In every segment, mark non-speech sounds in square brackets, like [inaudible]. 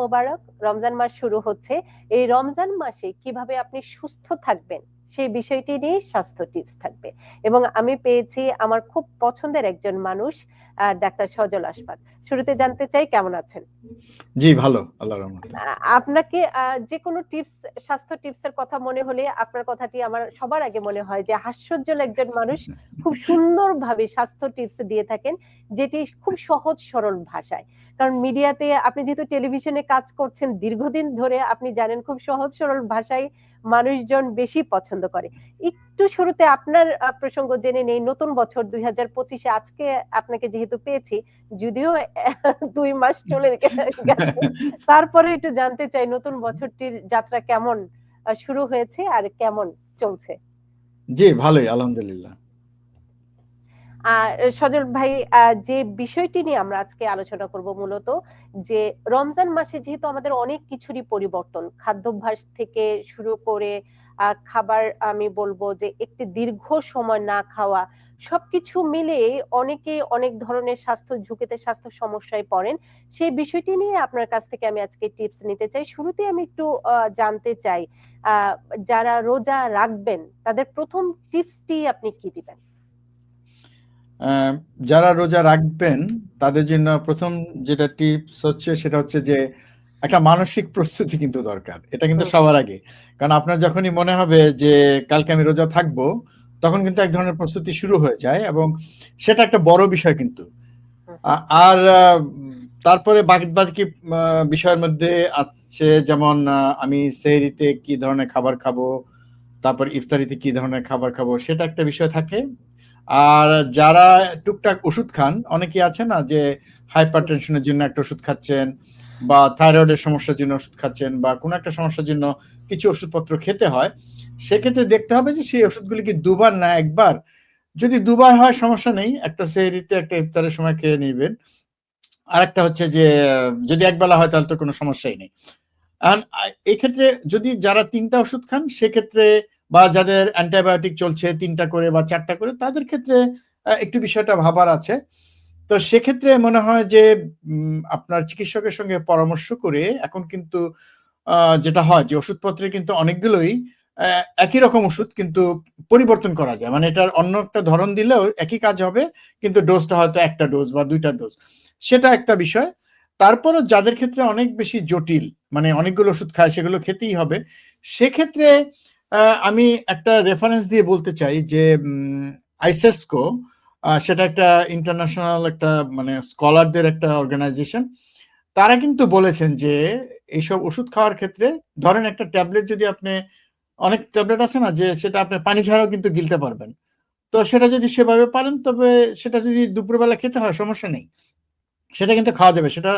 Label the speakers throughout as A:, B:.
A: মোবারক রমজান মাস শুরু হচ্ছে। এই রমজান মাসে কীভাবে আপনি সুস্থ থাকবেন? সেই বিষয়টি নিয়ে স্বাস্থ্য টিপস থাকবে। এবং আমি পেয়েছি আমার খুব পছন্দের একজন মানুষ ডাক্তার সজল আসফাক শুরুতে জানতে চাই কেমন আছেন?
B: জি ভালো আল্লাহর রহমতে।
A: আপনাকে যে কোনো টিপস স্বাস্থ্য টিপসের কথা মনে হলে আপনার কথাটি আমার সবার আগে মনে হয় যে হাস্যোজ্জ্বল একজন মানুষ খুব সুন্দরভাবে স্বাস্থ্য টিপস দিয়ে থাকেন যেটি খুব সহজ সরল ভাষায়। কারণ মিডিয়াতে আপনি যেহেতু টেলিভিশনে কাজ করছেন দীর্ঘদিন ধরে আপনি জানেন খুব সহজ সরল ভাষায় মানুষজন বেশি পছন্দ করে। একটু শুরুতে আপনার প্রসঙ্গ জেনে নেই, নতুন বছর দুই হাজার পঁচিশে আজকে আপনাকে যেহেতু পেয়েছি, যদিও দুই মাস চলে গেছে। তারপরে একটু জানতে চাই, নতুন বছরটির যাত্রা কেমন শুরু হয়েছে আর কেমন চলছে?
B: জি, ভালোই, আলহামদুলিল্লাহ।
A: সজল ভাই যে বিষয়টি নিয়ে আমরা আজকে আলোচনা করব মূলত যে রমজান মাসে যেহেতু আমাদের অনেক কিছুরই পরিবর্তন, খাদ্যাভ্যাস থেকে শুরু করে খাবার আমি বলব যে একটি দীর্ঘ সময় না খাওয়া, সবকিছু মিলে অনেকে অনেক ধরনের স্বাস্থ্য ঝুঁকিতে, স্বাস্থ্য সমস্যায় পড়েন। সেই বিষয়টি নিয়ে আপনার কাছ থেকে আমি আজকে টিপস নিতে চাই। শুরুতে আমি একটু জানতে চাই যারা রোজা রাখবেন, তাদের প্রথম টিপসটি আপনি কি দিবেন?
B: যারা রোজা রাখবেন তাদের জন্য প্রথম যেটা টিপস হচ্ছে সেটা হচ্ছে যে একটা মানসিক প্রস্তুতি কিন্তু দরকার। এটা কিন্তু সবার আগে। কারণ আপনার যখনই মনে হবে যে কালকে আমি রোজা থাকব তখন কিন্তু এক ধরনের প্রস্তুতি শুরু হয়ে যায় এবং সেটা একটা বড় বিষয় কিন্তু। আর তারপরে বাকি বাকি বিষয়ের মধ্যে আছে যেমন আমি সেহরিতে কি ধরনের খাবার খাব তারপর ইফতারিতে কি ধরনের খাবার খাব সেটা একটা বিষয় থাকে। আর যারা টুকটাক ওষুধ খান অনেকে আছে না যে হাইপার টেনশনের জন্য একটা ওষুধ খাচ্ছেন বা থাইরয়েডের সমস্যার জন্য ওষুধ খাচ্ছেন বা কোনো একটা সমস্যার জন্য কিছু ওষুধপত্র খেতে হয়, সেক্ষেত্রে দেখতে হবে যে সেই ওষুধগুলি কি দুবার না একবার? যদি দুবার হয়, সমস্যা নেই। একটা সেহরিতে একটা ইফতারের সময় খেয়ে নেবেন। আর একটা হচ্ছে যে, যদি একবেলা হয়, তাহলে তো কোনো সমস্যাই নেই। And এই ক্ষেত্রে যদি যারা তিনটা ওষুধ খান, সেক্ষেত্রে বা যাদের অ্যান্টিবায়োটিক চলছে তিনটা করে বা চারটা করে, তাদের ক্ষেত্রে একটু বিষয়টা ভাবার আছে। তো সেক্ষেত্রে মনে হয় যে আপনার চিকিৎসকের সঙ্গে পরামর্শ করে এখন কিন্তু যেটা হয় যে ওষুধপত্রে কিন্তু অনেকগুলোই একই রকম ওষুধ কিন্তু পরিবর্তন করা যায়। মানে এটার অন্য একটা ধরন দিলেও একই কাজ হবে, কিন্তু ডোজটা হয়তো একটা ডোজ বা দুইটা ডোজ। সেটা একটা বিষয়। তারপরও যাদের ক্ষেত্রে অনেক বেশি জটিল মানে অনেকগুলো ওষুধ খায়, সেগুলো খেতেই হবে। সেক্ষেত্রে আমি একটা রেফারেন্স দিয়ে বলতে চাই যে আইসেসকো সেটা একটা ইন্টারন্যাশনাল একটা মানে স্কলারদের একটা অর্গানাইজেশন তারা কিন্তু বলেছেন যে, এইসব ওষুধ খাওয়ার ক্ষেত্রে ধরেন একটা ট্যাবলেট যদি আপনি, অনেক ট্যাবলেট আছে না যে, সেটা আপনি পানি ছাড়াও কিন্তু গিলতে পারবেন। তো সেটা যদি সেভাবে পারেন, তবে সেটা যদি দুপুরবেলা খেতে হয়, সমস্যা নেই। সেটা কিন্তু খাওয়া যাবে, সেটা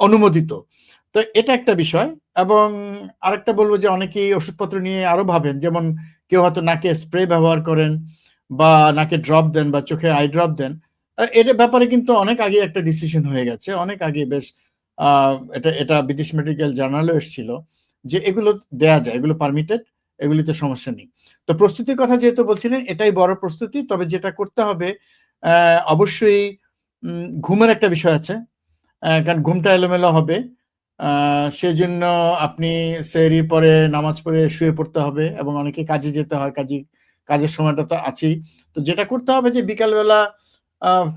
B: অনুমোদিত। তো এটা একটা বিষয় এবং আরেকটা বলব যে অনেকেই ওষুধপত্র নিয়ে আরও ভাবেন, যেমন কেউ হয়তো নাকে স্প্রে ব্যবহার করেন বা নাকে ড্রপ দেন বা চোখে আই ড্রপ দেন। এটার ব্যাপারে কিন্তু অনেক আগে একটা ডিসিশন হয়ে গেছে। অনেক আগে বেশ এটা এটা ব্রিটিশ মেডিকেল জার্নালও এসেছিল যে এগুলো দেয়া যায়, এগুলো পারমিটেড এগুলিতে সমস্যা নেই। তো প্রস্তুতির কথা যেহেতু বলছিলেন এটাই বড় প্রস্তুতি, তবে যেটা করতে হবে অবশ্যই ঘুমের একটা বিষয় আছে কারণ ঘুমটা এলোমেলো হবে। সেজন্য আপনি সেহরির পরে নামাজ পড়ে শুয়ে পড়তে হবে এবং অনেকে কাজে যেতে হয়, কাজে, কাজের সময়টা তো আছেই। তো যেটা করতে হবে যে বিকালবেলা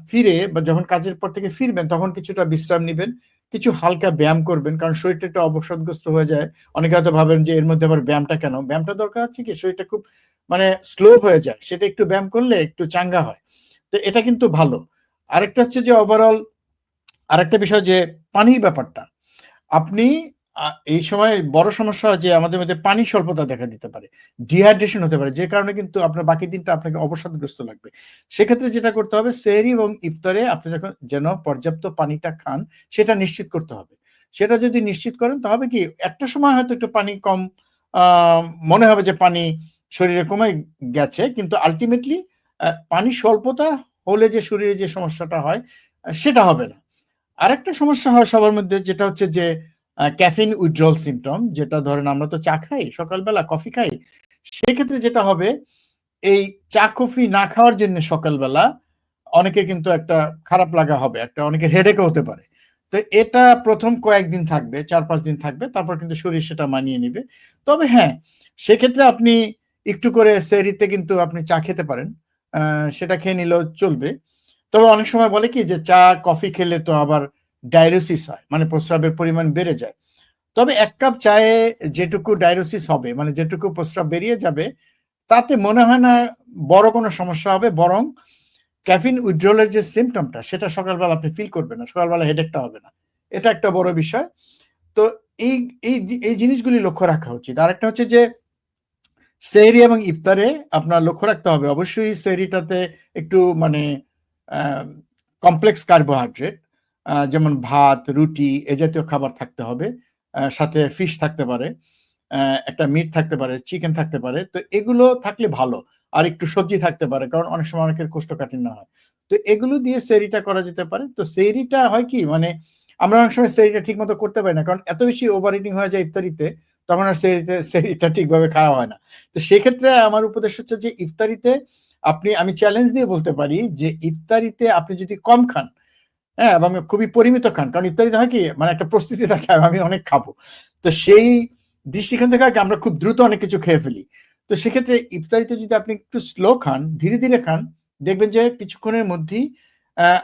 B: ফিরে বা যখন কাজের পর থেকে ফিরবেন তখন কিছুটা বিশ্রাম নেবেন, কিছু হালকা ব্যায়াম করবেন, কারণ শরীরটা একটু অবসাদগ্রস্ত হয়ে যায়। অনেকে হয়তো ভাবেন যে এর মধ্যে আবার ব্যায়ামটা কেন? ব্যায়ামটা দরকার আছে কি? শরীরটা খুব মানে স্লো হয়ে যায়, সেটা একটু ব্যায়াম করলে একটু চাঙ্গা হয়। তো এটা কিন্তু ভালো। আরেকটা হচ্ছে যে ওভারঅল আরেকটা বিষয় যে পানির ব্যাপারটা। আপনি এই সময় বড় সমস্যা যে আমাদের মধ্যে পানি স্বল্পতা দেখা দিতে পারে ডিহাইড্রেশন হতে পারে, যে কারণে কিন্তু আপনার বাকি দিনটা আপনাকে অবসাদগ্রস্ত লাগবে। সেক্ষেত্রে যেটা করতে হবে, সেহরি এবং ইফতারে আপনি যখন যেন পর্যাপ্ত পানিটা খান, সেটা নিশ্চিত করতে হবে। সেটা যদি নিশ্চিত করেন তাহলে কি, একটা সময় হয়তো একটু পানি কম মনে হবে যে পানি শরীরে কমে গেছে, কিন্তু আলটিমেটলি পানি স্বল্পতা হলে যে শরীরে যে সমস্যাটা হয়, সেটা হবে না। আরেকটা সমস্যা হয় সবার মধ্যে, যেটা হচ্ছে যে ক্যাফিন উইথড্রল সিমটম যেটা ধরেন আমরা তো চা খাই, সকালবেলা কফি খাই, সেক্ষেত্রে যেটা হবে, এই চা কফি না খাওয়ার জন্য সকালবেলা অনেকের কিন্তু একটা খারাপ লাগা হবে, একটা অনেকের হেডেকও হতে পারে। তো এটা প্রথম কয়েকদিন থাকবে, চার পাঁচ দিন থাকবে, তারপর কিন্তু শরীর সেটা মানিয়ে নিবে। তবে হ্যাঁ সেক্ষেত্রে আপনি একটু করে সেরিতে কিন্তু আপনি চা খেতে পারেন সেটা খেয়ে নিলেও চলবে। তবে অনেক সময় বলে কি যে চা, কফি খেলে তো আবার ডায়রোসিস হয় মানে প্রস্রাবের পরিমাণ বেড়ে যায়। তবে এক কাপ চায়ে যেটুকু ডায়রোসিস হবে মানে যেটুকু প্রস্রাব বেরিয়ে যাবে, তাতে মনে হয় না বড় কোনো সমস্যা হবে, বরং ক্যাফিন উইথড্রলের যে সিমটমটা সেটা সকালবেলা আপনি ফিল করবেন না, সকালবেলা হেডেকটা হবে না। এটা একটা বড় বিষয়। তো এই এই এই জিনিসগুলি লক্ষ্য রাখা উচিত। আরেকটা হচ্ছে যে, সেহরি এবং ইফতারে আপনার লক্ষ্য রাখতে হবে। অবশ্যই সেহরিটাতে একটু মানে কমপ্লেক্স কার্বোহাইড্রেট যেমন ভাত, রুটি, এ জাতীয় খাবার থাকতে হবে সাথে ফিশ থাকতে পারে একটা মিট থাকতে পারে চিকেন থাকতে পারে, তো এগুলো থাকলে ভালো। আর একটু সবজি থাকতে পারে, কারণ অনেক সময় অনেকের কোষ্ঠকাঠিন্য হয়। তো এগুলো দিয়ে সেরিটা করা যেতে পারে। তো সেরিটা হয় কি মানে আমরা অনেক সময় সেরিটা ঠিক মতো করতে পারি না, কারণ এত বেশি ওভার ইটিং হয়ে যায় ইফতারিতে, তখন আর সেরিতে, সেরিটা ঠিকভাবে খাওয়া হয় না। তো সেক্ষেত্রে আমার উপদেশ হচ্ছে যে ইফতারিতে আপনি, আমি চ্যালেঞ্জ দিয়ে বলতে পারি যে ইফতারিতে আপনি যদি কম খান হ্যাঁ এবং খুবই পরিমিত খান, কারণ ইফতারিতে হয় কি মানে একটা প্রস্তুতি থাকে আমি অনেক খাব। তো সেই দৃষ্টিকোণ থেকে আমরা খুব দ্রুত অনেক কিছু খেয়ে ফেলি। তো সেক্ষেত্রে ইফতারিতে যদি আপনি একটু স্লো খান, ধীরে ধীরে খান, দেখবেন যে কিছুক্ষণের মধ্যেই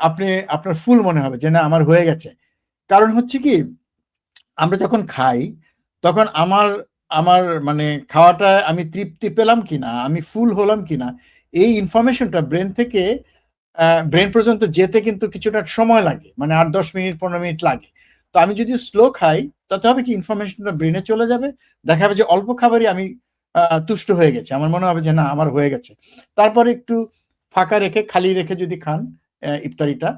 B: আপনি, আপনার ফুল মনে হবে যে না, আমার হয়ে গেছে। কারণ হচ্ছে কি, আমরা যখন খাই, তখন আমার আমার মানে খাওয়াটা আমি তৃপ্তি পেলাম কিনা, আমি ফুল হলাম কিনা এই ইনফরমেশনটা ব্রেন থেকে ব্রেন পর্যন্ত যেতে কিন্তু কিছুটা সময় লাগে। মানে আট, দশ মিনিট, পনেরো মিনিট লাগে। তো আমি যদি স্লো খাই, তাতে হবে কি ইনফরমেশনটা ব্রেনে চলে যাবে। দেখা যাবে যে অল্প খাবারই আমি তুষ্ট হয়ে গেছে। আমার মনে হবে যে না, আমার হয়ে গেছে। তারপরে একটু ফাঁকা রেখে, খালি রেখে যদি খান ইফতারিটা,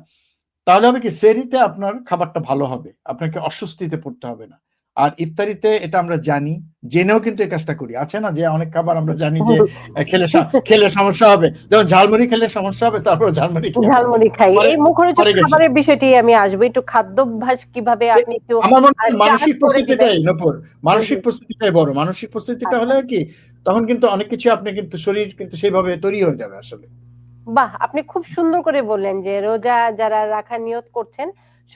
B: তাহলে হবে কি, সেরিতে আপনার খাবারটা ভালো হবে। আপনাকে অস্বস্তিতে পড়তে হবে না। আর ইফতারিতে এটা আমরা জানি জেনেও কিন্তু এই কাজটা করি। আছে না যে অনেক খাবার আমরা জানি যে [laughs] খেলে খেলে সমস্যা হবে। যেমন ঝালমুড়ি খেলে সমস্যা হবে তারপর ঝালমুড়ি
A: ঝালমুড়ি খাই। এই মুখরোচক খাবারের বিষয়টি আমি আসব। একটু খাদ্যাভ্যাস কীভাবে আপনি একটু
B: আমার মনে হয় মানসিক প্রস্তুতিটাই নপুর। মানসিক। প্রস্তুতিটাই বড়। মানসিক প্রস্তুতিটা হলে কি তখন কিন্তু অনেক কিছু আপনি কিন্তু শরীর কিন্তু সেইভাবে তৈরি হয়ে যাবে আসলে।
A: বাহ! আপনি খুব সুন্দর করে বললেন যে রোজা যারা রাখা নিয়ত করছেন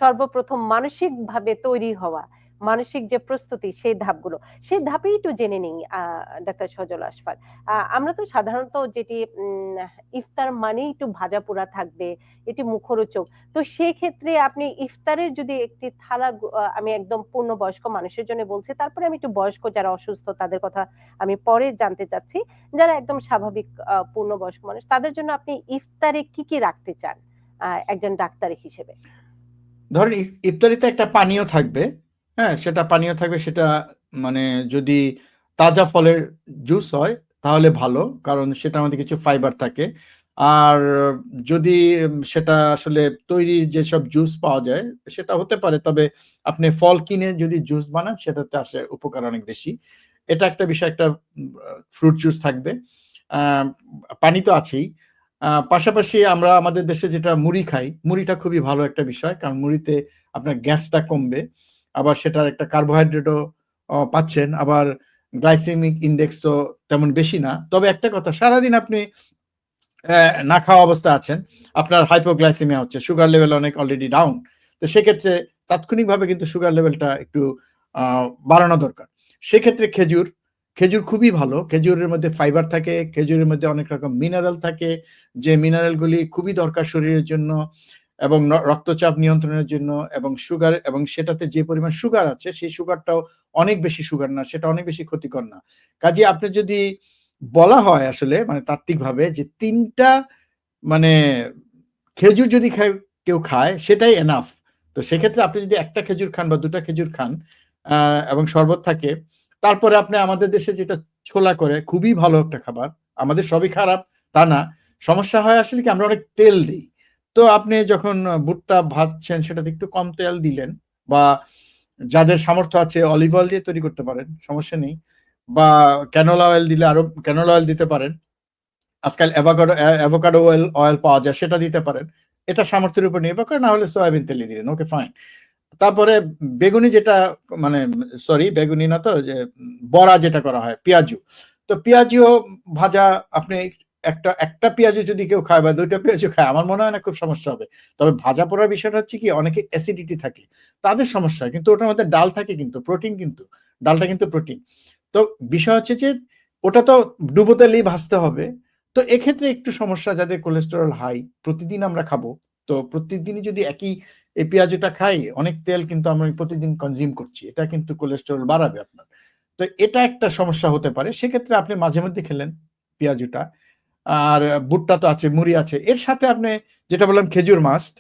A: সর্বপ্রথম মানসিক ভাবে তৈরি হওয়া। মানসিক যে প্রস্তুতি সেই ধাপগুলো। সেই ধাপেই একটু জেনে নিই ডাক্তার সজল আশফাক আমরা তো সাধারণত যেটি ইফতার মানেই একটু ভাজা পোড়া থাকবে এটি মুখরোচক। তো সেই ক্ষেত্রে আপনি ইফতারের যদি একটি থালা আমি একদম পূর্ণ বয়স্ক মানুষের জন্য বলছি তারপরে আমি একটু বয়স্ক যারা অসুস্থ তাদের কথা আমি পরে জানতে চাচ্ছি। যারা একদম স্বাভাবিক আহ, পূর্ণবয়স্ক মানুষ তাদের জন্য আপনি ইফতারে কি কি রাখতে চান একজন ডাক্তার হিসেবে?
B: ধরেন ইফ- ইফতারিতে একটা পানীয় থাকবে। হ্যাঁ সেটা পানীয় থাকবে, সেটা মানে যদি তাজা ফলের জুস হয়, তাহলে ভালো, কারণ সেটার মধ্যে কিছু ফাইবার থাকে। আর যদি সেটা আসলে তৈরি যেসব জুস পাওয়া যায়, সেটা হতে পারে, তবে আপনি ফল কিনে যদি জুস বানান, সেটাতে আসে উপকার অনেক বেশি। এটা একটা বিষয়, একটা ফ্রুট জুস থাকবে। পানি তো আছেই। পাশাপাশি আমরা আমাদের দেশে যেটা মুড়ি খাই, মুড়িটা খুবই ভালো একটা বিষয়, কারণ মুড়িতে আপনার গ্যাসটা কমবে। আবার সেটার একটা কার্বোহাইড্রেটও পাচ্ছেন। আবার গ্লাইসেমিক ইন্ডেক্স তো তেমন বেশি না। তবে একটা কথা, সারাদিন আপনি না খাওয়া অবস্থা আছেন, আপনার হাইপোগ্লাইসেমিয়া হচ্ছে সুগার লেভেল অনেক অলরেডি ডাউন তো সেক্ষেত্রে তাৎক্ষণিকভাবে কিন্তু সুগার লেভেলটা একটু বাড়ানো দরকার। সেক্ষেত্রে খেজুর খেজুর খুবই ভালো। খেজুরের মধ্যে ফাইবার থাকে, খেজুরের মধ্যে অনেক রকম মিনারেল থাকে। যে মিনারেলগুলি খুবই দরকার শরীরের জন্য। এবং রক্তচাপ নিয়ন্ত্রণের জন্য এবং সুগার, এবং সেটাতে যে পরিমাণ সুগার আছে, সেই সুগারটাও অনেক বেশি সুগার না, সেটা অনেক বেশি ক্ষতিকর না। কাজে আপনি যদি বলা হয় আসলে মানে তাত্ত্বিকভাবে যে তিনটা মানে খেজুর যদি খায়, কেউ খায়, সেটাই এনাফ তো সেক্ষেত্রে আপনি যদি একটা খেজুর খান বা দুটা খেজুর খান এবং শরবত থাকে, তারপরে আপনি আমাদের দেশে যেটা ছোলা করে, খুবই ভালো একটা খাবার। আমাদের সবই খারাপ, তা না। সমস্যা হয় আসলে কি, আমরা অনেক তেল দিই। তো আপনি যখন ভুট্টা ভাজছেন সেটাতে একটু কম তেল দিলেন বা যাদের সামর্থ্য আছে অলিভ অয়েল দিয়ে তৈরি করতে পারেন, সমস্যা নেই। বা ক্যানোলা অয়েল দিলে আরও ক্যানোলা অয়েল দিতে পারেন। আজকাল অ্যাভোকাডো অ্যাভোকাডো অয়েল অয়েল পাওয়া যায়, সেটা দিতে পারেন। এটা সামর্থ্যের উপর নির্ভর করে, না হলে সয়াবিন তেলে দিলেন ওকে ফাইন তারপরে বেগুনি যেটা মানে সরি বেগুনি না তো, যে বড়া যেটা করা হয়, পেঁয়াজু। তো পেঁয়াজিও ভাজা আপনি একটা একটা পেঁয়াজও যদি কেউ খায় বা দুইটা পেঁয়াজও খায়, আমার মনে হয় না খুব সমস্যা হবে। তবে ভাজা পোড়ার বিষয়টা হচ্ছে কি, অনেকে অ্যাসিডিটি থাকে, তাদের সমস্যা কিন্তু ওটার মধ্যে ডাল থাকে কিন্তু প্রোটিন কিন্তু, ডালটা কিন্তু প্রোটিন তো বিষয় হচ্ছে যে, ওটা তো ডুবো তেলেই ভাজতে হবে, তো এক্ষেত্রে একটু সমস্যা, যাদের কোলেস্টেরল হাই প্রতিদিন আমরা খাব, তো প্রতিদিনই যদি একই এই পেঁয়াজটা খাই, অনেক তেল কিন্তু আমরা প্রতিদিন কনজিউম করছি, এটা কিন্তু কোলেস্টেরল বাড়াবে আপনার। তো এটা একটা সমস্যা হতে পারে, সেক্ষেত্রে আপনি মাঝে মধ্যে খেলেন পেঁয়াজুটা আর বুটটা তো আছে, মুড়ি আছে। এর সাথে আপনি যেটা বললাম খেজুর মাস্ট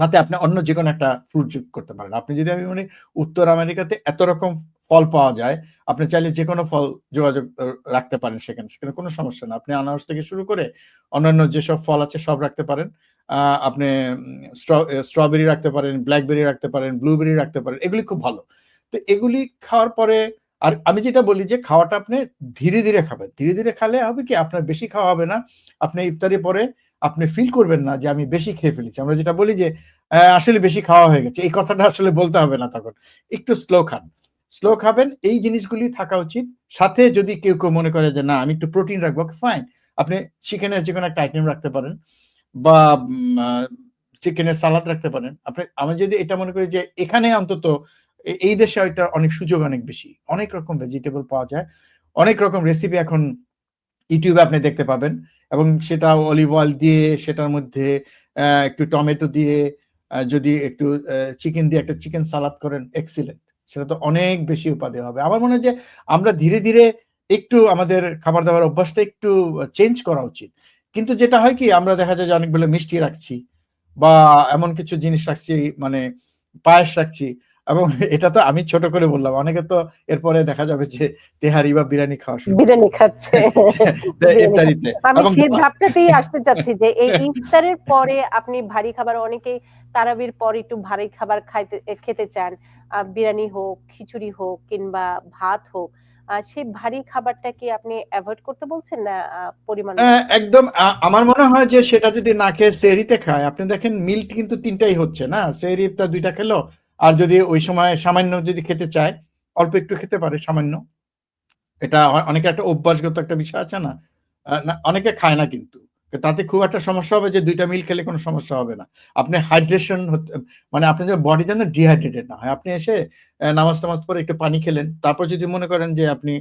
B: সাথে আপনি অন্য যে কোনো একটা ফ্রুট যোগ করতে পারেন। আপনি যদি আমি মনে উত্তর আমেরিকাতে এত রকম ফল পাওয়া যায়, আপনি চাইলে যে কোনো ফল যোগাযোগ রাখতে পারেন সেখানে। সেখানে কোনো সমস্যা না। আপনি আনারস থেকে শুরু করে অন্যান্য যেসব ফল আছে সব রাখতে পারেন। আপনি স্ট্রবেরি রাখতে পারেন, ব্ল্যাকবেরি রাখতে পারেন, ব্লুবেরি রাখতে পারেন, এগুলি খুব ভালো। তো এগুলি খাওয়ার পরে আর আমি যেটা বলি যে খাওয়াটা আপনি ধীরে ধীরে খাবেন। ধীরে ধীরে খালে হবে কি? আপনার বেশি খাওয়া হবে না। আপনি ইফতারি পরে আপনি ফিল করবেন না যে আমি বেশি খেয়ে ফেলেছি। আমরা যেটা বলি যে আহ, আসলে বেশি খাওয়া হয়ে গেছে। এই কথাটা আসলে বলতে হবে না তখন। একটু স্লো খান। স্লো খাবেন। এই জিনিসগুলি থাকা উচিত। সাথে যদি কেউ কেউ মনে করে যে না আমি একটু প্রোটিন রাখব। ফাইন আপনি চিকেনের যে কোনো একটা আইটেম রাখতে পারেন বা চিকেনের সালাদ রাখতে পারেন। আপনি আমি যদি এটা মনে করি যে এখানে অন্তত এই দেশে এটা অনেক সুযোগ অনেক বেশি। অনেক রকম ভেজিটেবল পাওয়া যায়। অনেক রকম রেসিপি এখন ইউটিউবে আপনি দেখতে পাবেন। এবং সেটা অলিভ অয়েল দিয়ে, সেটার মধ্যে একটু টমেটো দিয়ে যদি একটু চিকেন দিয়ে একটা চিকেন সালাদ করেন এক্সিলেন্ট সেটা তো অনেক বেশি উপাদেয় হবে। আমার মনে হয় যে আমরা ধীরে ধীরে একটু আমাদের খাবার দাবার অভ্যাসটা একটু চেঞ্জ করা উচিত। কিন্তু যেটা হয় কি, আমরা দেখা যায় যে অনেকগুলো মিষ্টি রাখছি বা এমন কিছু জিনিস রাখছি মানে পায়েস রাখছি এবং এটা তো আমি ছোট করে বললাম। অনেকে তো এরপরে দেখা যাবে যে তেহারি বা বিরিয়ানি খাওয়া শুরু
A: বিরিয়ানি খাচ্ছে। [laughs]
B: ইফতারিতে
A: আমি সেই ধাপটাতেই আসতে চাচ্ছি যে এই ইফতারের পরে আপনি ভারী খাবার অনেকেই তারাবির পর একটু ভারী খাবার খাইতে খেতে চান। বিরিয়ানি হোক খিচুড়ি হোক কিংবা ভাত হোক সেই ভারী খাবারটা কি আপনি অ্যাভয়েড করতে বলছেন না পরিমাণ
B: একদম আমার মনে হয় যে সেটা যদি না খেয়ে সেহরিতে খায় আপনি দেখেন মিল কিন্তু তিনটাই হচ্ছে না? সেহরিটা দুইটা খেলো আর যদি ওই সময় সামান্য যদি খেতে চায় অল্প একটু খেতে পারে সামান্য। এটা অনেকে একটা অভ্যাসগত একটা বিষয় আছে না না, অনেকে খায় না কিন্তু। তাতে খুব একটা সমস্যা হবে যে দুইটা মিল খেলে কোনো সমস্যা হবে না। আপনি হাইড্রেশন হতে মানে আপনি যে বডি যেন ডিহাইড্রেটেড না হয়। আপনি এসে নামাজ টামাজ পরে একটু পানি খেলেন তারপর যদি মনে করেন যে আপনি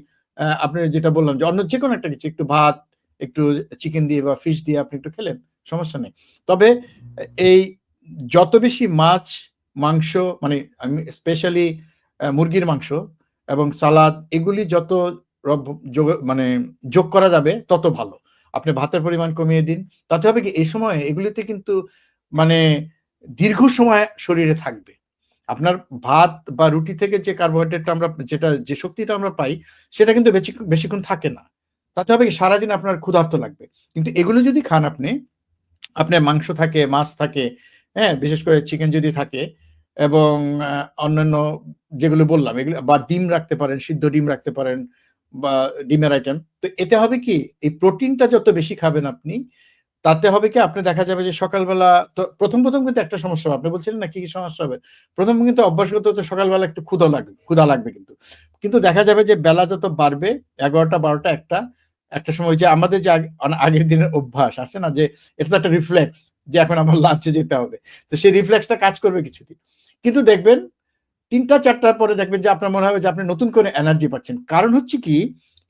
B: আপনি যেটা বললাম যে অন্য যে কোনো একটা কিছু একটু ভাত একটু চিকেন দিয়ে বা ফিশ দিয়ে আপনি একটু খেলেন সমস্যা নেই। তবে এই যত বেশি মাছ মাংস মানে আমি স্পেশালি মুরগির মাংস এবং সালাদ, এগুলি যত মানে যোগ করা যাবে তত ভালো। আপনি ভাতের পরিমাণ কমিয়ে দিন। তাতে হবে কি, এই সময় এগুলিতে কিন্তু মানে দীর্ঘ সময় শরীরে থাকবে। আপনার ভাত বা রুটি থেকে যে কার্বোহাইড্রেটটা আমরা, যেটা, যে শক্তিটা আমরা পাই, সেটা কিন্তু বেশি, বেশিক্ষণ থাকে না। তাতে হবে কি, সারাদিন আপনার ক্ষুধার্ত লাগবে। কিন্তু এগুলো যদি খান আপনি, আপনার মাংস থাকে, মাছ থাকে হ্যাঁ বিশেষ করে চিকেন যদি থাকে এবং অন্যান্য যেগুলো বললাম, এগুলো, বা ডিম রাখতে পারেন, সিদ্ধ ডিম রাখতে পারেন, বা ডিমের আইটেম তো এতে হবে কি, এই প্রোটিনটা যত বেশি খাবেন আপনি, তাতে হবে কি আপনি দেখা যাবে যে সকালবেলা, তো প্রথম প্রথম কিন্তু একটা সমস্যা হবে। আপনি বলছিলেন না কি কি সমস্যা হবে? প্রথম কিন্তু অভ্যাসগত তো সকালবেলা একটু ক্ষুধা লাগবে ক্ষুধা লাগবে কিন্তু। কিন্তু দেখা যাবে যে বেলা যত বাড়বে, এগারোটা, বারোটা, একটা একটা সময় যে আমাদের যে আগের দিনের অভ্যাস আছে না যে এটা তো একটা রিফ্লেক্স যে এখন আমার লাঞ্চে যেতে হবে। তো সেই রিফ্লেক্সটা কাজ করবে কিছুদিন। কিন্তু দেখবেন, তিনটা চারটার পরে দেখবেন যে আপনার মনে হবে যে আপনি নতুন করে এনার্জি পাচ্ছেন। কারণ হচ্ছে কি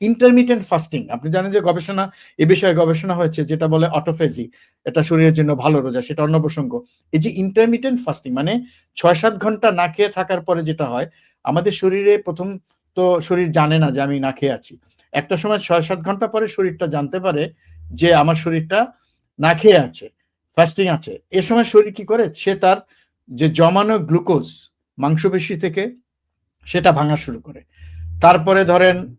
B: ইন্টারমিডিয়েন্ট ফাস্টিং আপনি জানেন যে গবেষণা, এ বিষয়ে গবেষণা হয়েছে যেটা বলে অটোফেজি এটা শরীরের জন্য ভালো রোজা, সেটা অন্য প্রসঙ্গ। এই যে ইন্টারমিডিয়েন্ট ফাস্টিং মানে ছয় সাত ঘণ্টা না খেয়ে থাকার পরে যেটা হয়, আমাদের শরীরে প্রথম তো শরীর জানে না যে আমি না খেয়ে আছি। একটা সময় ছয়, সাত ঘণ্টা পরে শরীরটা জানতে পারে যে আমার শরীরটা না খেয়ে আছে ফাস্টিং আছে। এ সময় শরীর কি করে? সে তার যে জমানো গ্লুকোজ মাংসপেশি থেকে সেটা ভাঙা শুরু করে। তারপরে ধরেন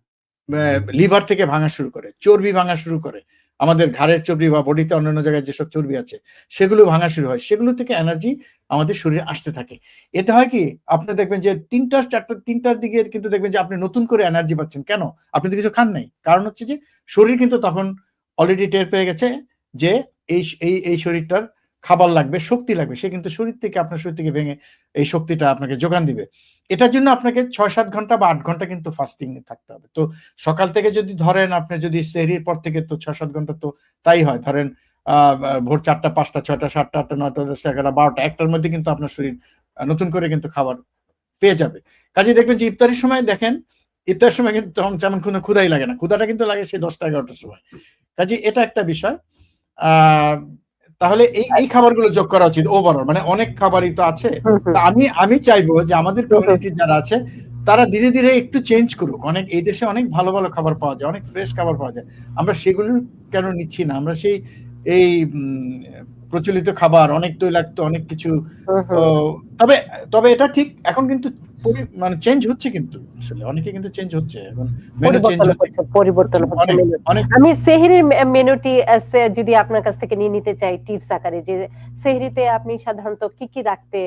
B: লিভার থেকে ভাঙা শুরু করে, চর্বি ভাঙা শুরু করে। আমাদের ঘাড়ের চর্বি বা বডিতে অন্যান্য জায়গায় যেসব চর্বি আছে, সেগুলো ভাঙা শুরু হয়। সেগুলো থেকে এনার্জি আমাদের শরীরে আসতে থাকে। এতে হয় কি? আপনি দেখবেন যে তিনটা, চারটা, তিনটার দিকে কিন্তু দেখবেন যে আপনি নতুন করে এনার্জি পাচ্ছেন। কেন? আপনি তো কিছু খান নাই। কারণ হচ্ছে যে শরীর কিন্তু তখন অলরেডি টের পেয়ে গেছে যে এই এই শরীরটার খাবার লাগবে, শক্তি লাগবে, সে কিন্তু শরীর থেকে, আপনার শরীর থেকে ভেঙে এই শক্তিটা আপনাকে যোগান দিবে। এটার জন্য আপনাকে ছয় সাত ঘণ্টা বা আট ঘণ্টা কিন্তু ফাস্টিং থাকতে হবে। তো সকাল থেকে যদি ধরেন আপনি যদি সেহরির পর থেকে তো ছয় সাত ঘণ্টা তো তাই হয়। ধরেন ভোর চারটা, পাঁচটা, ছয়টা, সাতটা, আটটা, নয়টা, দশটা, এগারোটা, বারোটা, একটার মধ্যে কিন্তু আপনার শরীর নতুন করে কিন্তু খাবার পেয়ে যাবে। কাজে দেখবেন যে ইফতারের সময় দেখেন, ইফতারের সময় কিন্তু তখন তেমন কোনো ক্ষুদাই লাগে না। ক্ষুদাটা কিন্তু লাগে সেই দশটা, এগারোটার সময়। কাজে এটা একটা বিষয়। তাহলে এই এই খাবারগুলো যোগ করা উচিত ওভারঅল মানে অনেক খাবারই তো আছে। আমি আমি চাইব যে আমাদের কমিউনিটি যারা আছে তারা ধীরে ধীরে একটু চেঞ্জ করুক। অনেক এই দেশে অনেক ভালো ভালো খাবার পাওয়া যায় অনেক ফ্রেশ খাবার পাওয়া যায়। আমরা সেগুলো কেন নিচ্ছি না? আমরা সেই এই প্রচলিত খাবার অনেক তৈলাক্ত অনেক কিছু। তবে তবে এটা ঠিক। এখন কিন্তু মানে চেঞ্জ হচ্ছে কিন্তু আসলে অনেকে কিন্তু চেঞ্জ হচ্ছে এখন
A: পরিবর্তন আমি সেহরির মেনুটি যদি আপনার কাছ থেকে নিয়ে নিতে চাই টিপস আকারে যে সেহরিতে আপনি সাধারণত কি কি রাখতে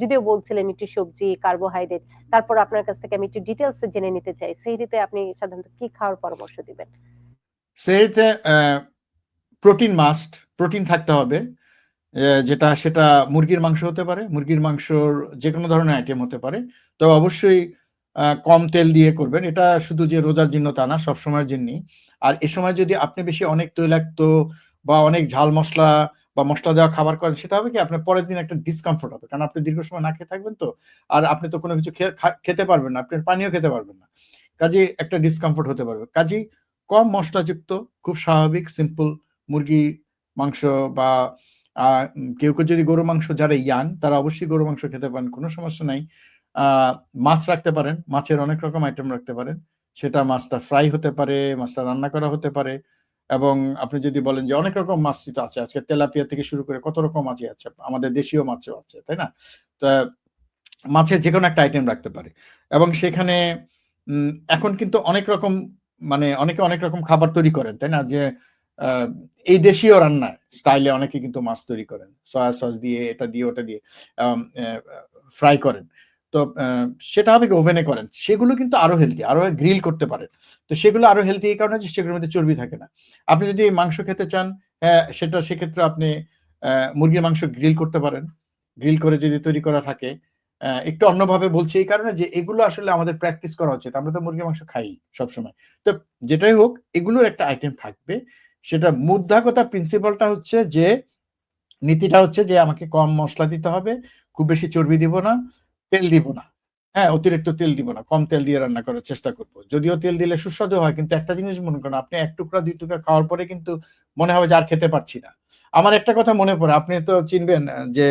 A: যদিও বলছিলেন একটু সবজি কার্বোহাইড্রেট তারপর আপনার কাছ থেকে আমি একটু ডিটেলস জেনে নিতে চাই। সেহরিতে আপনি সাধারণত কি খাওয়ার পরামর্শ দিবেন?
B: সেরিতে প্রোটিন মাস্ট প্রোটিন থাকতে হবে। যেটা, সেটা মুরগির মাংস হতে পারে, মুরগির মাংসর যে কোনো ধরনের আইটেম হতে পারে। তো অবশ্যই কম তেল দিয়ে করবেন। এটা শুধু যে রোজার জন্য তা না, সবসময়ের জন্যই। আর এ সময় যদি আপনি বেশি অনেক তৈলাক্ত বা অনেক ঝাল মশলা বা মশলা দেওয়া খাবার করেন, সেটা হবে কি, আপনার পরের দিন একটা ডিসকমফোর্ট হবে। কারণ আপনি দীর্ঘ সময় না খেয়ে থাকবেন তো। আর আপনি তো কোনো কিছু খেতে পারবেন না, আপনি পানিও খেতে পারবেন না। কাজে একটা ডিসকমফোর্ট হতে পারবে। কাজেই কম মশলাযুক্ত, খুব স্বাভাবিক সিম্পল মুরগি মাংস বা কেউ কেউ যদি গরু মাংস যারা ইয়ান তারা অবশ্যই গরু মাংস খেতে পারেন, কোনো সমস্যা নাই। মাছ রাখতে পারেন, মাছের অনেক রকম আইটেম রাখতে পারেন। সেটা মাছটা ফ্রাই হতে পারে, মাছটা রান্না করা হতে পারে। এবং আপনি যদি বলেন যে অনেক রকম মাছ তো আছে, আজকে তেলাপিয়া থেকে শুরু করে কত রকম মাছই আছে, আমাদের দেশীয় মাছও আছে, তাই না? তো মাছের যে কোনো একটা আইটেম রাখতে পারে। এবং সেখানে এখন কিন্তু অনেক রকম মানে অনেকে অনেক রকম খাবার তৈরি করেন, তাই না? যে এই দেশীয় রান্না স্টাইলে অনেকে কিন্তু মাছ তৈরি করেন। সয়া সস দিয়ে এটা দিয়ে ওটা দিয়ে ফ্রাই করেন। তো সেটা হবে ওভেনে করেন। সেগুলো কিন্তু আরও হেলদি আরও গ্রিল করতে পারেন। তো সেগুলো আরও হেলদি এই কারণে সেগুলোর মধ্যে চর্বি থাকে না। আপনি যদি মাংস খেতে চান হ্যাঁ, সেটা সেক্ষেত্রে আপনি মুরগির মাংস গ্রিল করতে পারেন। গ্রিল করে যদি তৈরি করা থাকে একটু অন্যভাবে বলছি এই কারণে যে এগুলো আসলে আমাদের প্র্যাকটিস করা উচিত। আমরা তো মুরগির মাংস খাই সবসময়। তো যেটাই হোক এগুলোর একটা আইটেম থাকবে। সেটা মুদ্রাগতা প্রিন্সিপালটা হচ্ছে যে, নীতিটা হচ্ছে যে আমাকে কম মশলা দিতে হবে, খুব বেশি চর্বি দিব না, তেল দিব না। হ্যাঁ অতিরিক্ত তেল দিব না, কম তেল দিয়ে রান্না করার চেষ্টা করব। যদিও তেল দিলে সুস্বাদু হয়, কিন্তু একটা জিনিস মনে করেন, আপনি এক টুকরা, দুই টুকরা খাওয়ার পরে কিন্তু মনে হবে যে আর খেতে পারছি না। আমার একটা কথা মনে পড়ে, আপনি তো চিনবেন যে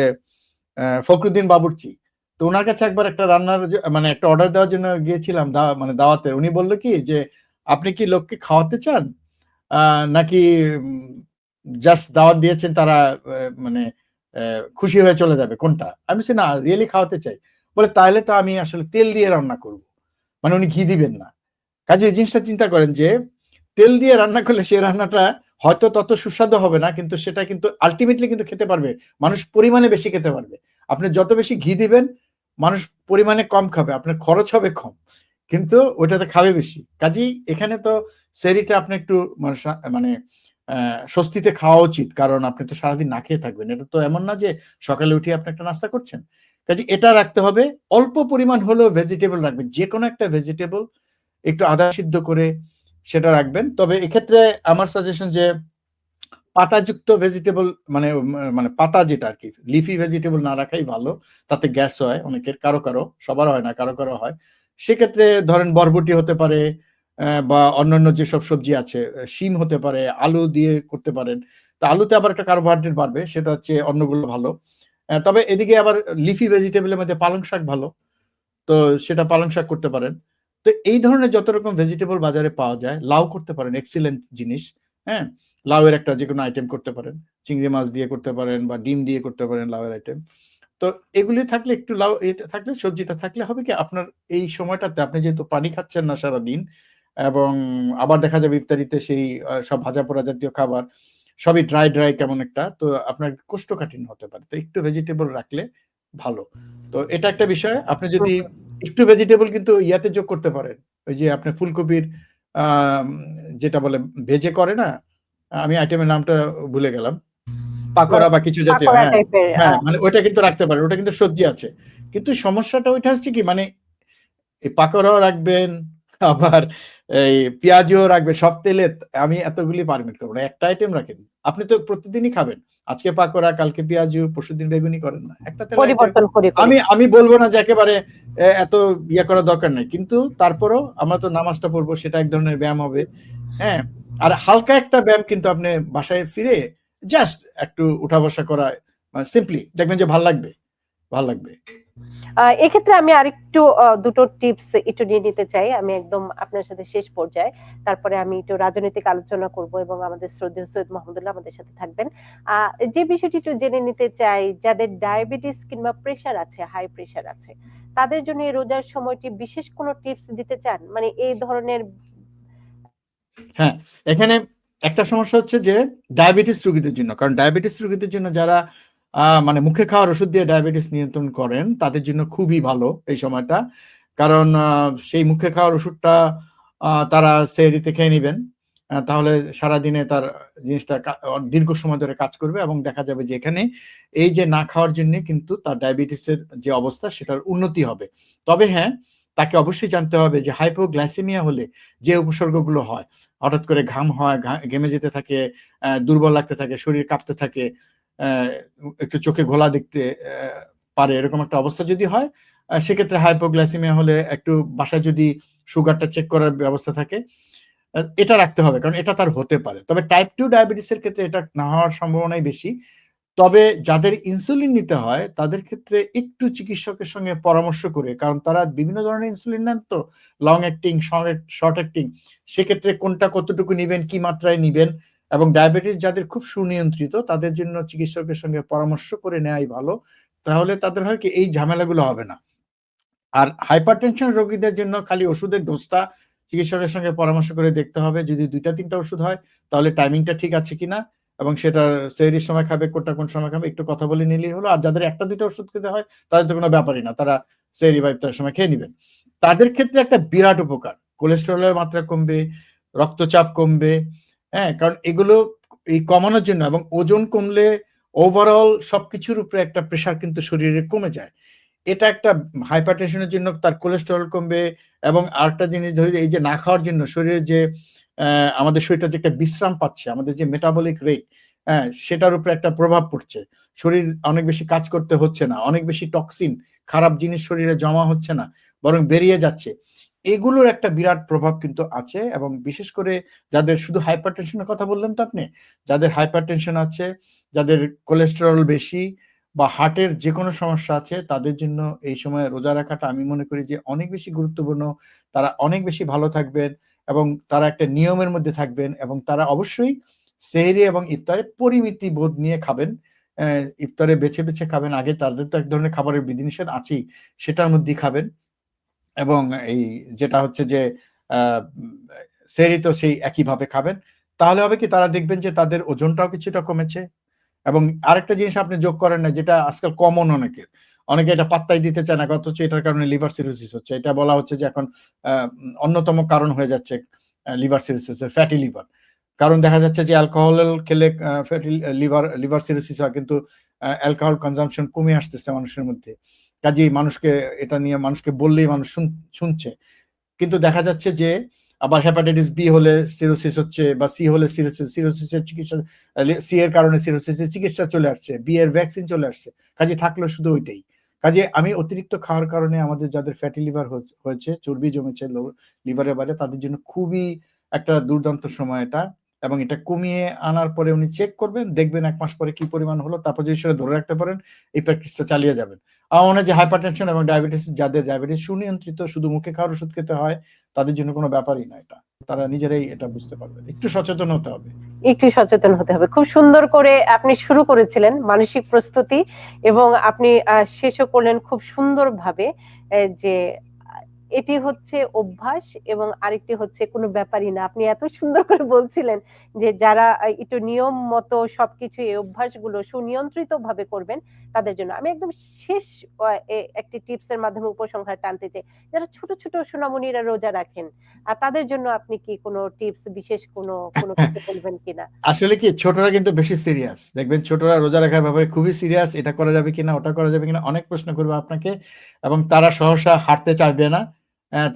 B: ফখরুদ্দিন বাবুর্চি, তো ওনার কাছে একবার একটা রান্নার মানে একটা অর্ডার দেওয়ার জন্য গিয়েছিলাম মানে দাওয়াতে। উনি বলল কি, যে, আপনি কি লোককে খাওয়াতে চান? নাকি জাস্ট দাওয়াত দিয়েছেন তারা মানে খুশি হয়ে চলে যাবে? কোনটা? আমি বলছি, না রিয়েলি খাওয়াতে চাই। বলে তাহলে তো আমি আসলে তেল দিয়ে রান্না করব। মানে উনি ঘি দিবেন না। কাজে এই জিনিসটা চিন্তা করেন যে, তেল দিয়ে রান্না করলে সেই রান্নাটা হয়তো তত সুস্বাদু হবে না, কিন্তু সেটা কিন্তু আলটিমেটলি কিন্তু খেতে পারবে। মানুষ পরিমাণে বেশি খেতে পারবে। আপনি যত বেশি ঘি দিবেন, মানুষ পরিমাণে কম খাবে, আপনার খরচ হবে কম, কিন্তু ওটাতে খাবে বেশি। কাজেই এখানে তো সেরিটা আপনি একটু মানে মানে স্বস্তিতে খাওয়া উচিত, কারণ আপনি তো সারাদিন না খেয়ে থাকবেন। এটা তো এমন না যে সকালে উঠে আপনি একটা নাস্তা করছেন। কাজে এটা রাখতে হবে, অল্প পরিমাণ হলেও ভেজিটেবল রাখবেন যে কোনো একটা ভেজিটেবল একটু আদা সিদ্ধ করে সেটা রাখবেন। তবে এক্ষেত্রে আমার সাজেশন যে পাতাযুক্ত ভেজিটেবল মানে মানে পাতা যেটা আর কি লিফি ভেজিটেবল না রাখাই ভালো, তাতে গ্যাস হয় অনেকের, কারও কারও, সবার হয় না, কারও কারও হয়। সেক্ষেত্রে ধরেন বরবটি হতে পারে বা অন্যান্য যেসব সবজি আছে শিম হতে পারে, আলু দিয়ে করতে পারেন। তা আলুতে আবার একটা কার্বোহাইড্রেট বাড়বে, সেটা হচ্ছে অন্যগুলো ভালো। তবে এদিকে আবার লিফি ভেজিটেবলের মধ্যে পালং শাক ভালো, তো সেটা পালং শাক করতে পারেন। তো এই ধরনের যত রকম ভেজিটেবল বাজারে পাওয়া যায়, লাউ করতে পারেন এক্সিলেন্ট জিনিস হ্যাঁ? লাউয়ের একটা যে কোনো আইটেম করতে পারেন, চিংড়ি মাছ দিয়ে করতে পারেন বা ডিম দিয়ে করতে পারেন লাউয়ের আইটেম তো এগুলি থাকলে একটু লাউ থাকলে, সবজিটা থাকলে হবে কি, আপনার এই সময়টাতে আপনি যেহেতু পানি খাচ্ছেন না সারা দিন এবং আবার দেখা যাবে ইফতারিতে সেই সব ভাজা পোড়া জাতীয় খাবার সবই ড্রাই ড্রাই কেমন একটা তো আপনার কোষ্ঠকাঠিন্য হতে পারে। তো একটু ভেজিটেবল রাখলে ভালো। তো এটা একটা বিষয়। আপনি যদি একটু ভেজিটেবল কিন্তু ইয়াতে যোগ করতে পারেন। ওই যে আপনি ফুলকপির যেটা বলে ভেজে করে না আমি আইটেমের নামটা ভুলে গেলাম। পাকোড়া বা কিছু জাতীয় হ্যাঁ। হ্যাঁ মানে ওইটা কিন্তু রাখতে পারেন। ওটা কিন্তু সবজি আছে। কিন্তু সমস্যাটা ওইটা হচ্ছে কি মানে এই পাকোড়াও রাখবেন আবার এই পেঁয়াজও রাখবে সব তেলে আমি এতগুলি পারমিট করব না একটা আইটেম রাখেন আপনি তো প্রতিদিনই খাবেন। আজকে পাকোড়া কালকে পেঁয়াজু পরশুদিন বেগুনি করেন না। একটা
A: পরিবর্তন করে।
B: আমি আমি বলব না যে একেবারে এত ইয়ে করার দরকার নেই। কিন্তু তারপরও আমরা তো নামাজটা পড়ব সেটা এক ধরনের ব্যায়াম হবে। হ্যাঁ আর হালকা একটা ব্যায়াম কিন্তু আপনি বাসায় ফিরে জাস্ট একটু উঠা বসা করা সিম্পলি দেখবেন যে ভালো লাগবে ভালো লাগবে।
A: এক্ষেত্রে আমি আরেকটু দুটো টিপস একটু নিয়ে নিতে চাই। আমি একদম আপনার সাথে শেষ পর্যায়ে। তারপরে আমি একটু রাজনৈতিক আলোচনা করব এবং আমাদের শ্রদ্ধেয় সৈয়দ মাহমুদুল্লাহ আমাদের সাথে থাকবেন। যে বিষয়টি একটু জেনে নিতে চাই, যাদের ডায়াবেটিস কিংবা প্রেশার আছে হাই প্রেশার আছে, তাদের জন্য এই রোজার সময়টি বিশেষ কোনো টিপস দিতে চান? মানে এই ধরনের
B: হ্যাঁ এখানে একটা সমস্যা হচ্ছে যে ডায়াবেটিস রোগীদের জন্য, কারণ ডায়াবেটিস রোগীদের জন্য যারা মানে মুখে খাওয়ার ওষুধ দিয়ে ডায়াবেটিস নিয়ন্ত্রণ করেন, তাদের জন্য খুবই ভালো এই সময়টা। কারণ সেই মুখে খাওয়ার ওষুধটা তারা সেহরিতে খেয়ে নেবেন। তাহলে সারাদিনে তার জিনিসটা দীর্ঘ সময় ধরে কাজ করবে এবং দেখা যাবে যে এখানে এই যে না খাওয়ার জন্য কিন্তু তার ডায়াবেটিসের যে অবস্থা সেটার উন্নতি হবে। তবে হ্যাঁ তাকে অবশ্যই জানতে হবে যে হাইপোগ্লাইসেমিয়া হলে যে উপসর্গগুলো হয়, হঠাৎ করে ঘাম হয় ঘেমে যেতে থাকে দুর্বল লাগতে থাকে, শরীর কাঁপতে থাকে একটু চোখে ঘোলা দেখতে পারে, এরকম একটা অবস্থা যদি হয় সেক্ষেত্রে হাইপোগ্লাইসেমিয়া হলে একটু বাসায় যদি সুগারটা চেক করার ব্যবস্থা থাকে এটা রাখতে হবে, কারণ এটা তার হতে পারে। তবে টাইপ টু ডায়াবেটিসের ক্ষেত্রে এটা না হওয়ার সম্ভাবনাই বেশি। তবে যাদের ইনসুলিন নিতে হয়, তাদের ক্ষেত্রে একটু চিকিৎসকের সঙ্গে পরামর্শ করে, কারণ তারা বিভিন্ন ধরনের ইনসুলিন নেন তো লং অ্যাক্টিং শর্ট অ্যাক্টিং সেক্ষেত্রে কোনটা কতটুকু নিবেন, কি মাত্রায় নিবেন এবং ডায়াবেটিস যাদের খুব সুনিয়ন্ত্রিত, তাদের জন্য চিকিৎসকের সঙ্গে পরামর্শ করে নেওয়াই ভালো। তাহলে তাদের হয় কি, এই ঝামেলাগুলো হবে না। আর হাইপারটেনশন রোগীদের জন্য খালি ওষুধের ডোজটা চিকিৎসকের সঙ্গে পরামর্শ করে দেখতে হবে। যদি দুইটা, তিনটা ওষুধ হয়, তাহলে টাইমিংটা ঠিক আছে কিনা? এবং সেটা সেহরির সময় খাবে, কোনটা কোন সময় খাবে, একটু কথা বলে নিলেই হলো। আর যাদের একটা, দুইটা ওষুধ খেতে হয়, তাদের তো কোনো ব্যাপারই না। তারা সেহরি বা ইফতারের সময় খেয়ে নেবেন তাদের ক্ষেত্রে একটা বিরাট উপকার। কোলেস্টেরলের মাত্রা কমবে, রক্তচাপ কমবে হ্যাঁ কারণ এগুলো এই কমানোর জন্য এবং ওজন কমলে ওভারঅল সবকিছুর উপরে একটা প্রেশার কিন্তু শরীরে কমে যায়। এটা একটা হাইপারটেনশনের জন্য তার কোলেস্টেরল কমবে এবং আরেকটা জিনিস ধরি এই যে না খাওয়ার জন্য শরীরে যে আমাদের শরীরটা যে একটা বিশ্রাম পাচ্ছে, আমাদের যে মেটাবলিক রেট হ্যাঁ সেটার উপরে একটা প্রভাব পড়ছে। শরীর অনেক বেশি কাজ করতে হচ্ছে না, অনেক বেশি টক্সিন খারাপ জিনিস শরীরে জমা হচ্ছে না, বরং বেরিয়ে যাচ্ছে। এগুলোর একটা বিরাট প্রভাব কিন্তু আছে এবং বিশেষ করে যাদের শুধু হাইপার টেনশনের কথা বললেন তো আপনি, যাদের হাইপার টেনশন আছে, যাদের কোলেস্টেরল বেশি বা হার্টের যে কোনো সমস্যা আছে, তাদের জন্য এই সময় রোজা রাখাটা আমি মনে করি যে অনেক বেশি গুরুত্বপূর্ণ। তারা অনেক বেশি ভালো থাকবেন এবং তারা একটা নিয়মের মধ্যে থাকবেন এবং তারা অবশ্যই সেহরি এবং ইফতারে পরিমিতি বোধ নিয়ে খাবেন। ইফতারে বেছে বেছে খাবেন। আগে তাদের তো এক ধরনের খাবারের বিধিনিষেধ আছেই, সেটার মধ্যেই খাবেন। এবং এই যেটা হচ্ছে যে সেহরি তো সেই একইভাবে খাবেন। তাহলে হবে কি, তারা দেখবেন যে তাদের ওজনটাও কিছুটা কমেছে। এবং আরেকটা জিনিস আপনি যোগ করেন না, যেটা আজকাল কমন অনেকের। অনেকে এটা পাত্তাই দিতে চায় না, অথচ এটার কারণে লিভার সিরোসিস হচ্ছে। এটা বলা হচ্ছে যে এখন অন্যতম কারণ হয়ে যাচ্ছে লিভার সিরোসিসের ফ্যাটি লিভার। কারণ দেখা যাচ্ছে যে অ্যালকোহল খেলে ফ্যাটি লিভার লিভার সিরোসিস হয়, কিন্তু অ্যালকোহল কনজামশন কমে আসতেছে মানুষের মধ্যে। কাজেই মানুষকে, এটা নিয়ে মানুষকে বললেই মানুষ শুন- শুনছে। কিন্তু দেখা যাচ্ছে যে, আবার হেপাটাইটিস বি হলে সিরোসিস হচ্ছে বা সি হলে সিরোসিস সিরোসিসের চিকিৎসা সি এর কারণে সিরোসিসের চিকিৎসা চলে আসছে বি এর ভ্যাকসিন চলে আসছে। কাজে থাকল শুধু ওইটাই। কাজে আমি অতিরিক্ত খাওয়ার কারণে আমাদের যাদের ফ্যাটি লিভার হয়েছে, চর্বি জমেছে লিভারের বাইরে তাদের জন্য খুবই একটা দুর্দান্ত সময় এটা। এবং এটা কমিয়ে আনার পরে উনি চেক করবেন, দেখবেন এক মাস পরে কি পরিমাণ হলো, তারপর যদি সেটা ধরে রাখতে পারেন, এই প্র্যাকটিসটা চালিয়ে যাবেন। আমার মনে হয় যে হাইপারটেনশন এবং ডায়াবেটিস যাদের ডায়াবেটিস সুনিয়ন্ত্রিত, শুধু মুখে খাওয়ার ওষুধ খেতে হয়, তাদের জন্য কোনো ব্যাপারই না এটা। তারা নিজেরাই এটা বুঝতে পারবেন একটু সচেতন হতে হবে।
A: একটু সচেতন হতে হবে। খুব সুন্দর করে আপনি শুরু করেছিলেন মানসিক প্রস্তুতি এবং আপনি শেষও করলেন খুব সুন্দরভাবে যে এটি হচ্ছে অভ্যাস এবং আরেকটি হচ্ছে কোনো ব্যাপারই না। আপনি এত সুন্দর করে বলছিলেন যে যারা একটু নিয়ম মতো সবকিছু এই অভ্যাসগুলো সুনিয়ন্ত্রিত ভাবে করবেন তাদের জন্য। আমি একদম শেষ একটি টিপস এর মাধ্যমে উপসংহার টানতে চাই। যারা ছোট ছোট সোনামণিরা রোজা রাখেন আর তাদের জন্য আপনি কি কোনো টিপস বিশেষ কোনো কোনো কিছু [laughs] বলবেন কিনা?
B: আসলে কি ছোটরা কিন্তু বেশি সিরিয়াস দেখবেন ছোটরা রোজা রাখার ব্যাপারে খুবই সিরিয়াস এটা করা যাবে কিনা ওটা করা যাবে কিনা অনেক প্রশ্ন করবে আপনাকে এবং তারা সহসা হাঁটতে চাইবে না।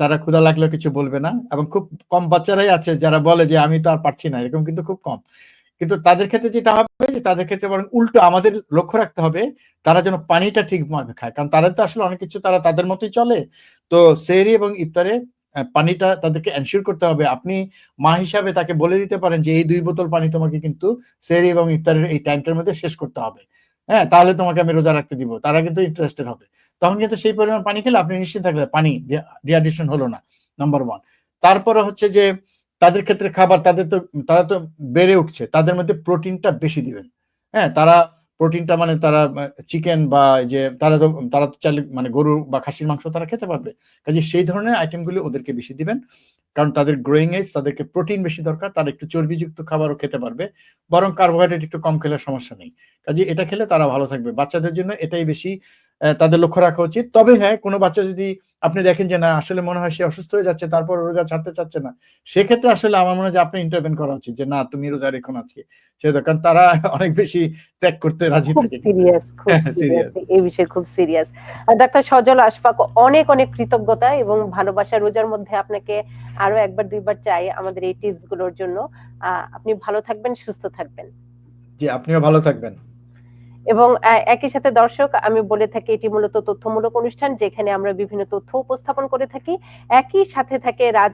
B: তারা ক্ষুধা লাগলেও কিছু বলবে না এবং খুব কম বাচ্চারাই আছে যারা বলে যে আমি তো আর পারছি না, এরকম কিন্তু খুব কম। কিন্তু তাদের ক্ষেত্রে যেটা হবে যে তাদের ক্ষেত্রে বরং উল্টো আমাদের লক্ষ্য রাখতে হবে তারা যেন পানিটা ঠিকভাবে খায়। কারণ তারা তো আসলে অনেক কিছু তারা তাদের মতোই চলে। তো সেরি এবং ইফতারে পানিটা তাদেরকে এনশিওর করতে হবে। আপনি মা হিসাবে তাকে বলে দিতে পারেন যে, এই দুই বোতল পানি তোমাকে কিন্তু সেরি এবং ইফতারের এই টাইমটার মধ্যে শেষ করতে হবে। হ্যাঁ তাহলে তোমাকে আমি রোজা রাখতে দিব। তারা কিন্তু ইন্টারেস্টেড হবে। তখন কিন্তু সেই পরিমাণ পানি খেলে আপনি নিশ্চিত থাকলে পানি ডিহাইড্রেশন হলো না নাম্বার ওয়ান তারপরে হচ্ছে যে, তাদের ক্ষেত্রে খাবার, তাদের তো, তারা তো বেড়ে উঠছে, তাদের মধ্যে প্রোটিনটা বেশি দিবেন। হ্যাঁ তারা প্রোটিনটা মানে তারা, চিকেন বা যে তারা তো তারা তো চাইলে মানে গরু বা খাসির মাংস তারা খেতে পারবে। কাজে সেই ধরনের আইটেমগুলি ওদেরকে বেশি দিবেন। কারণ তাদের গ্রোয়িং এজ তাদেরকে প্রোটিন বেশি দরকার, তারা একটু চর্বিযুক্ত খাবারও খেতে পারবে। বরং কার্বোহাইড্রেট একটু কম খেলে সমস্যা নেই। কাজে এটা খেলে তারা ভালো থাকবে। বাচ্চাদের জন্য এটাই বেশি তাদের লক্ষ্য রাখা উচিত। তবে হ্যাঁ কোনো বাচ্চা যদি আপনি দেখেন যে না আসলে মনে হয় সে অসুস্থ হয়ে যাচ্ছে তারপর রোজা ছাড়তে চাচ্ছে না সেক্ষেত্রে আসলে আমার মনে হয় যে আপনি ইন্টারভেন করা উচিত যে না তুমি রোজা রেখো আজকে। সে কারণ তারা [laughs] অনেক বেশি ত্যাগ করতে রাজি থাকে
A: সিরিয়াস
B: হ্যাঁ,
A: সিরিয়াস এই বিষয়ে খুব সিরিয়াস ডাক্তার সজল আশফাক অনেক অনেক কৃতজ্ঞতা এবং ভালোবাসা। রোজার মধ্যে আপনাকে আরও একবার দুইবার চাই আমাদের এই টিপসগুলোর জন্য। আপনি ভালো থাকবেন সুস্থ থাকবেন।
B: যে আপনিও ভালো থাকবেন।
A: এবং একই সাথে দর্শক, আমি বলে থাকি এটি মূলত তথ্যমূলক অনুষ্ঠান, যেখানে আমরা বিভিন্ন তথ্য উপস্থাপন করে থাকি। একই সাথে থাকে রাজ